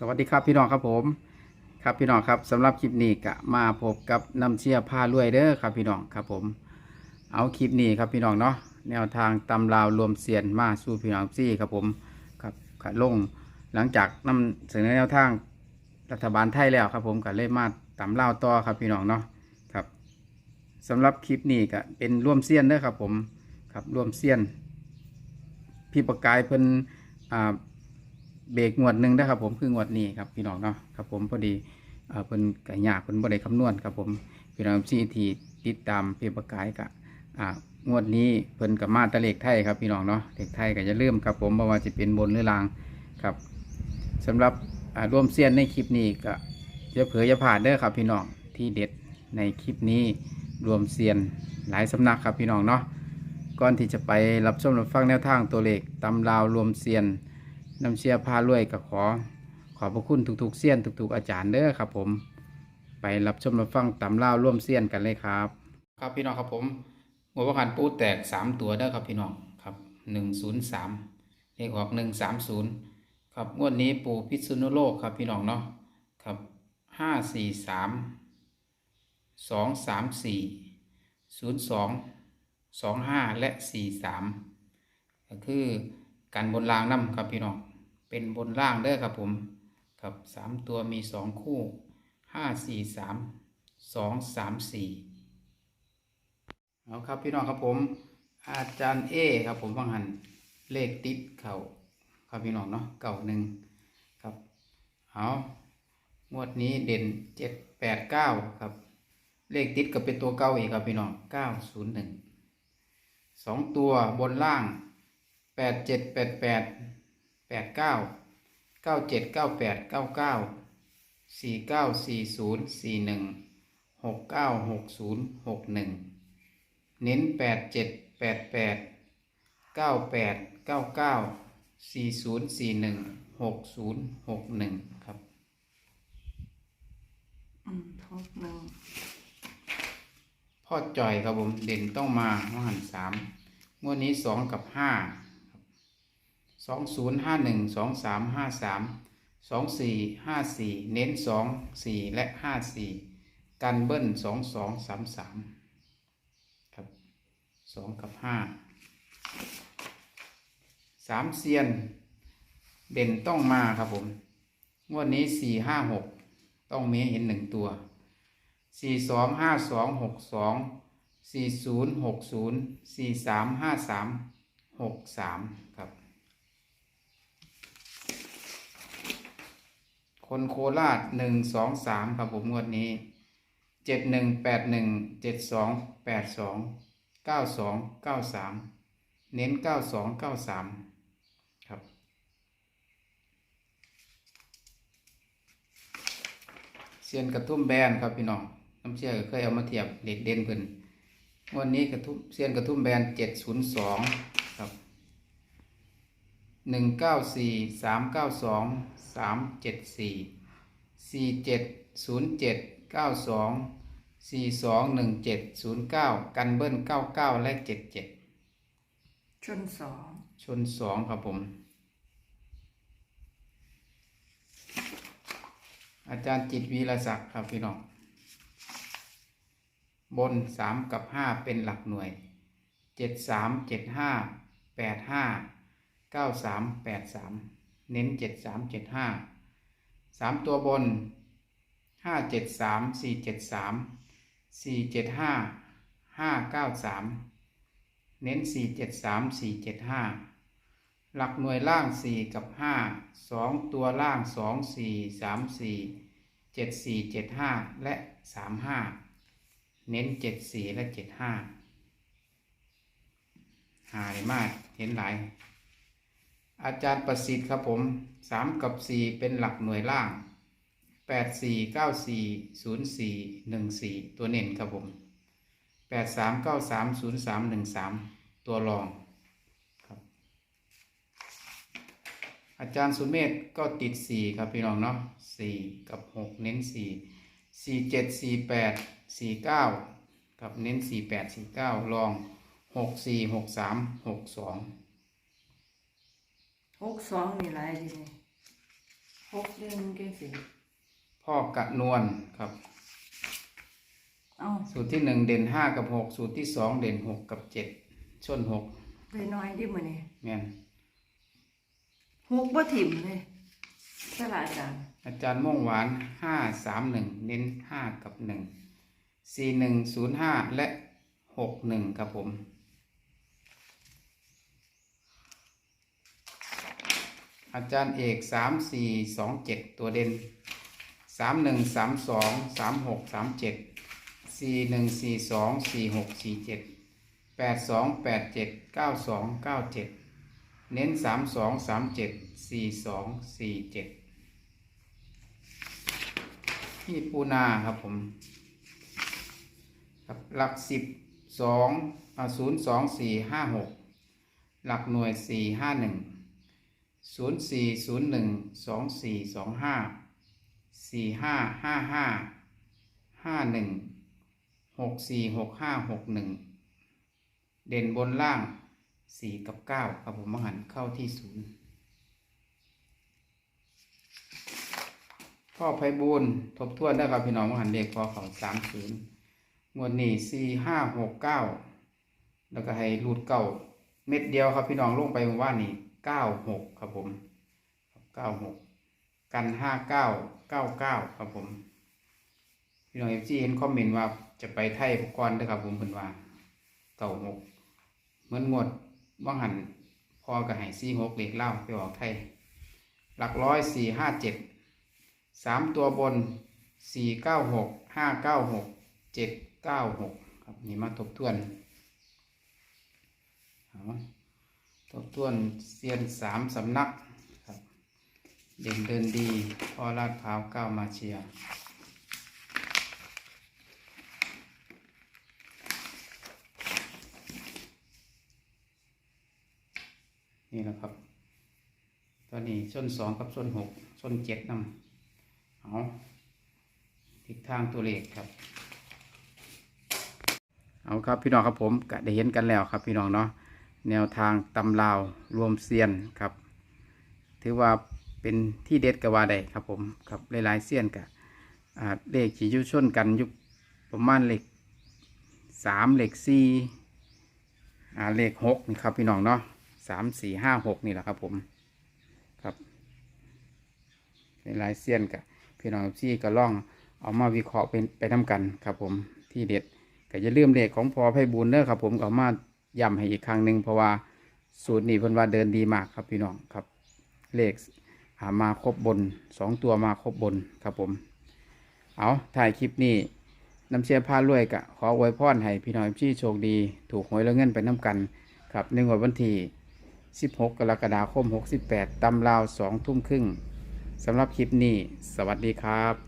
สวัสดีครับพี่น้องครับผม ครับพี่น้องครับสำหรับคลิปนี้ก็มาพบกับน้ำเชี่ยผ้ารวยเด้อครับพี่น้องครับผม เอาคลิปนี้ครับพี่น้องเนาะแนวทางตำราวรวมเสียนมาสู่พี่น้องซี่ครับผมครับขัดลงหลังจากนำเสนอแนวทางรัฐบาลไทยแล้วครับผมก็เลยมาตำราวต่อครับพี่น้องเนาะครับสำหรับคลิปนี้ก็เป็นร่วมเสียนเด้อครับผมครับร่วมเสียนพี่ประกายเพิ่นอ่า เบรกงวดหนึ่งนะครับ ผมคืองวดนี้ครับพี่น้องเนาะครับผมพอดีเออเพิ่นไก่ยากเพิ่นบ่ได้คำนวณครับผมพี่น้องที่ที่ติดตามเพียประกายกะอ่างวดนี้เพิ่นกับมาตะเลขไทยครับพี่น้องเนาะเลขไทยก็จะเริ่มครับผมบ่ว่าจะเป็นบนหรือล่างครับสำหรับร่วมเซียนในคลิปนี้ก็จะเผยจะผ่านเด้อครับพี่น้องที่เด็ดในคลิปนี้รวมเซียนหลายสำนักครับพี่น้องเนาะก่อนที่จะไปรับชมรับฟังแนวทางตัวเลขตำราวรวมเซียน น้ำเชียร์พารวยก็ขอ ขอบพระคุณทุกๆเสี้ยนทุก ๆ อาจารย์เด้อครับ ผม ไปรับชมรับฟังตำเล่าร่วมเสี้ยนกันเลยครับ ครับพี่น้องครับผมหัวประกันปูแตกสามตัวเด้อครับพี่น้องครับหนึ่งศูนย์สามเลขออกหนึ่งสามศูนย์ครับงวดนี้ปูพิษณุโลกครับพี่น้องเนาะครับห้าสี่สามสองสามสี่ศูนย์สองสองห้าและสี่สามก็คือ การบนรางน้ำครับพี่น้อง เป็นบนล่างเด้อครับผมครับสามตัวมีสองคู่ห้าสี่สามสองสามสี่เอาครับพี่น้องครับผม อาจารย์เอครับผมบางหันเลขติดเขาครับพี่น้องเนาะเก่าหนึ่งครับเอางวดนี้เด่นเจ็ดแปดเก้าครับ เลขติดก็เป็นตัวเก้าอีกครับพี่น้องเก้าศูนย์หนึ่งสองตัวบนล่าง แปดเจ็ดแปดแปดแปดเก้าเก้าเจ็ดเก้าแปดเก้าเก้าสี่เก้าสี่ศูนย์สี่หนึ่งหกเก้าหกศูนย์หกหนึ่งเน้นแปดเจ็ดแปดแปดเก้าแปดเก้าเก้าสี่ศูนย์สี่หนึ่งหกศูนย์หกหนึ่งครับอืมหกหนึ่งพ่อจอยครับผมเด่นต้องมาหัหันสามงวดนี้สองกับห้า สองศูนย์ห้าหนึ่งสองสามห้าสามสองสี่ห้าสี่เน้นสองสี่และห้าสี่กันเบิ้ลสองสองสามสามครับสองกับห้าสามเซียน เด่นต้องมาครับผมงวดนี้สี่ห้าหกต้องมีเห็นหนึ่งตัวสี่สองห้าสองหกสองสี่ศูนย์หกศูนย์สี่สามห้าสามหกสามครับ คนโคราชหนึ่งสองสามครับผมงวดนี้เจ็ดหนึ่งแปดหนึ่งเจ็ดสองแปดสองเก้าสองเก้าสามเน้นเก้าสองเก้าสามครับ เซียนกระทุ่มแบนครับพี่น้องน้ำเชื่อเคยเอามาเทียบเด็กเด่นเพิ่นวันนี้กระทุ่มเซียนกระทุ่มแบนเจ็ดศูนย์สอง หนึ่งเก้าสี่สามเก้าสองสามเจ็ดสี่สี่เจ็ดศูนย์เจ็ดเก้าสองสี่สองหนึ่งเจ็ดศูนย์เก้ากันเบิ้ลเก้าเก้าและเจ็ดเจ็ดชนสองชนสองครับผม อาจารย์จิตวีรศักดิ์ครับพี่น้อง บนสามกับห้าเป็นหลักหน่วยเจ็ดสามเจ็ดห้าแปดห้า เก้าสามแปดสามเน้นเจ็ดสามเจ็ดห้าสามตัวบนห้าเจ็ดสามสี่เจ็ดสามสี่เจ็ดห้าห้าเก้าสามเน้นสี่เจ็ดสามสี่เจ็ดห้าหลักหน่วยล่างสี่กับห้าสองตัวล่างสองสี่สามสี่เจ็ดสี่เจ็ดห้าและสามห้าเน้นเจ็ดสี่และเจ็ดห้าหายมากเห็นหลาย อาจารย์ประสิทธิ์ครับผมสามกับสี่เป็นหลักหน่วยล่างแปดสี่เก้าสี่ศูนย์สี่หนึ่งสี่ตัวเน้นครับผมแปดสามเก้าสามศูนย์สามหนึ่งสามตัวรองครับอาจารย์สุเมธก็ติดสี่ครับพี่น้องเนาะสี่กับหกเน้นสี่สี่เจ็ดสี่แปดสี่เก้ากับเน้นสี่แปดสี่เก้าลองหกสี่หกสามหกสอง หกสองนี่หลายดีนี่หกเดือนเก่งสิพ่อกะนวลครับ เอาสูตรที่หนึ่งเด่นห้ากับหกสูตรที่สองเด่นหกกับเจ็ดชนหกไปน้อยดิมื้อนี้แม่นหกบ่ถิ่มเลยสลาอาจารย์อาจารย์ม่วงหวานห้าสามหนึ่งเน้นห้ากับหนึ่งสี่หนึ่งศูนย์ห้าและหกหนึ่งครับผม อาจารย์เอกสามสี่สองเจ็ดตัวเด่นสามหนึ่งสามสองสามหกสามเจ็ดสี่หนึ่งสี่สองสี่หกสี่เจ็ดแปดสองแปดเจ็ดเก้าสองเก้าเจ็ดเน้นสามสองสามเจ็ดสี่สองสี่เจ็ดที่ปูนาครับผมครับหลักสิบสองศูนย์สองสี่ห้าหกหลักหน่วยสี่ห้าหนึ่ง ศูนย์สี่ศูนย์หนึ่งสองสี่สองห้าสี่ห้าห้าห้าห้าหนึ่งหกสี่หกห้าหกหนึ่งเด่นบนล่างสี่กับเก้าครับผมมหันเข้าที่ศูนย์พ่อไพบูลทบทวนได้ครับพี่น้องมหันเลขพอเขาสามศูนย์งวดนี้สี่ห้าหกเก้าแล้วก็ให้รูดเก้าเม็ดเดียวครับพี่น้องลงไปเมื่อว่านนี้ เก้าหกครับผมเก้าหกกันห้าเก้าเก้าเก้าครับผมพี่น้องเอฟซีเห็นคอมเมนต์ว่าจะไปไทยอุปกรณ์ด้วยครับผมเพิ่นว่าเก้าหกเหมือนงวดว่างหันพอกับไห้สี่หกเหล็กเล่าไปออกไทย หลักร้อยสี่ห้าเจ็ดสามตัวบนสี่เก้าหกห้าเก้าหกเจ็ดเก้าหกครับนี่มาทบทวนเอ ทบทวนเซียนสามสำนักครับเด่นเดินดีพ่อลาดพร้าวก้าวมาเชียร์นี่แหละครับ ตอนนี้ส้นสองกับส้นหกส้นเจ็ดนำเอาทิศทางตัวเลขครับ เอาครับพี่น้องครับผมก็ได้เห็นกันแล้วครับพี่น้องเนาะ แนวทางตำลาวรวมเซียนครับ ถือว่าเป็นที่เด็ดกว่าใดครับผมครับหลายๆเซียนกับเลขขี่ยุชนกันยุคประมาณเลขสามเลขสี่เลขหกนี่ครับพี่น้องเนาะสามสี่ห้าหกนี่แหละครับผมครับหลายๆเซียนกับพี่น้องซี่ก็ล่องเอามาวิเคราะห์เป็นไปทำกันครับผมที่เด็ดก็อย่าลืมเลขของพอไพบูลย์เด้อครับผมก็เอามา ย้ำให้อีกครั้งหนึ่งเพราะว่าสูตรนี้เพิ่นว่าเดินดีมากครับพี่น้องครับ เลขหามาครบบนสองตัวมาครบบนครับผม เอาถ่ายคลิปนี้น้ำเชียร์พารวยกะขออวยพรให้พี่น้องที่โชคดี ถูกหวยแล้วเงินไปน้ำกัน ครับในวดวันที่16 กรกฎาคม 68ตำราว2ทุ่มครึ่งสำหรับคลิปนี้ สวัสดีครับ